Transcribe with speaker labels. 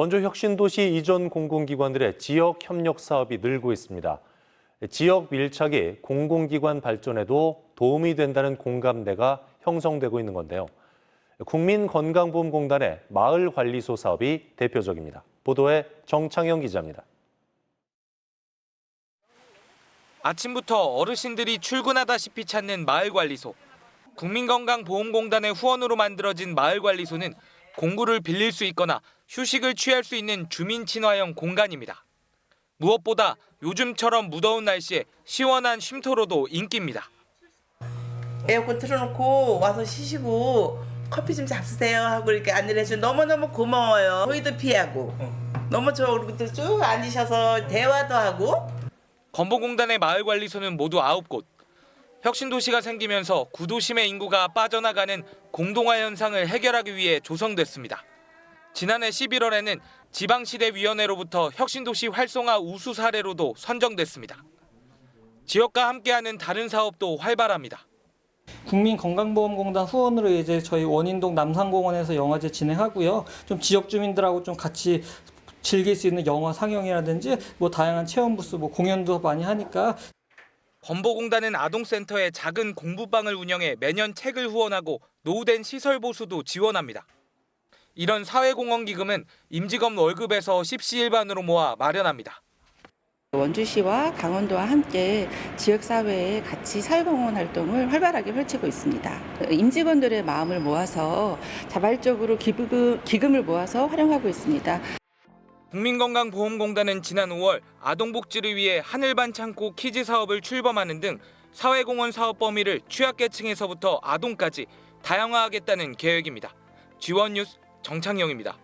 Speaker 1: 원주 혁신도시 이전 공공기관들의 지역 협력 사업이 늘고 있습니다. 지역 밀착이 공공기관 발전에도 도움이 된다는 공감대가 형성되고 있는 건데요. 국민건강보험공단의 마을관리소 사업이 대표적입니다. 보도에 정창영 기자입니다.
Speaker 2: 아침부터 어르신들이 출근하다시피 찾는 마을관리소. 국민건강보험공단의 후원으로 만들어진 마을관리소는 공구를 빌릴 수 있거나 휴식을 취할 수 있는 주민 친화형 공간입니다. 무엇보다 요즘처럼 무더운 날씨에 시원한 쉼터로도 인기입니다.
Speaker 3: 에어컨 틀어놓고 와서 쉬시고 커피 좀 잡수세요 하고 이렇게 안내를 해주면 너무너무 고마워요. 저희도 피하고 너무 좋아 그리고 또쭉 앉으셔서 대화도 하고
Speaker 2: 건보공단의 마을관리소는 모두 9곳. 혁신도시가 생기면서 구도심의 인구가 빠져나가는 공동화 현상을 해결하기 위해 조성됐습니다. 지난해 11월에는 지방시대위원회로부터 혁신도시 활성화 우수 사례로도 선정됐습니다. 지역과 함께하는 다른 사업도 활발합니다.
Speaker 4: 국민건강보험공단 후원으로 이제 저희 원인동 남산공원에서 영화제 진행하고요. 좀 지역 주민들하고 좀 같이 즐길 수 있는 영화 상영이라든지 뭐 다양한 체험 부스, 뭐 공연도 많이 하니까
Speaker 2: 건보공단은 아동센터에 작은 공부방을 운영해 매년 책을 후원하고 노후된 시설 보수도 지원합니다. 이런 사회공헌 기금은 임직원 월급에서 십시일반으로 모아 마련합니다.
Speaker 5: 원주시와 강원도와 함께 지역사회에 같이 사회공헌 활동을 활발하게 펼치고 있습니다. 임직원들의 마음을 모아서 자발적으로 기부, 기금을 모아서 활용하고 있습니다.
Speaker 2: 국민건강보험공단은 지난 5월 아동복지를 위해 하늘반 창고 키즈 사업을 출범하는 등 사회공헌 사업 범위를 취약계층에서부터 아동까지 다양화하겠다는 계획입니다. 지원 뉴스 정창영입니다.